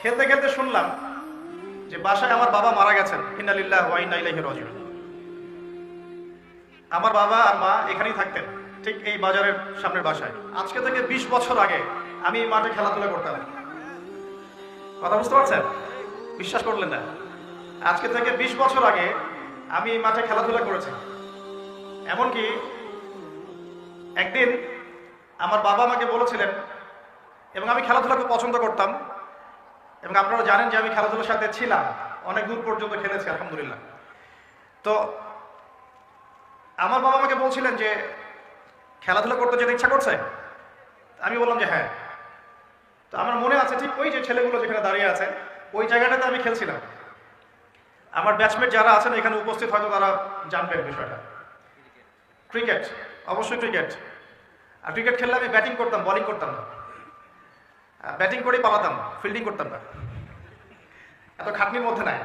খেলতে খেলতে শুনলাম যে বাসায় আমার বাবা মারা গেছেন। আমার বাবা আর মা এখানেই থাকতেন, ঠিক এই বাজারের সামনের বাসায়। আজকে থেকে বিশ বছর আগে আমি মাঠে খেলাধুলা করতাম। কথা বুঝতে পারছেন? বিশ্বাস করলেন না। আজকে থেকে বিশ বছর আগে আমি মাঠে খেলাধুলা করেছি। এমনকি একদিন আমার বাবা আমাকে বলেছিলেন, এবং আমি খেলাধুলা খুব পছন্দ করতাম এবং আপনারা জানেন যে আমি খেলাধুলার সাথে ছিলাম। অনেক দূর পর্যন্ত খেলেছি, আলহামদুলিল্লাহ। তো আমার বাবা আমাকে বলছিলেন যে, খেলাধুলা করতে যেতে ইচ্ছা করছে? আমি বললাম যে হ্যাঁ। তো আমার মনে আছে ঠিক ওই যে ছেলেগুলো যেখানে দাঁড়িয়ে আছে, ওই জায়গাটাতে আমি খেলছিলাম। আমার ব্যাচমেট যারা আছেন, এখানে উপস্থিত হয়তো তারা জানবেন বিষয়টা। ক্রিকেট অবশ্যই ক্রিকেট আর ক্রিকেট খেললে আমি ব্যাটিং করতাম বলিং করতাম না। ব্যাটিং করেই পালাতাম ফিল্ডিং করতাম না। এত খাটনির মধ্যে নাই।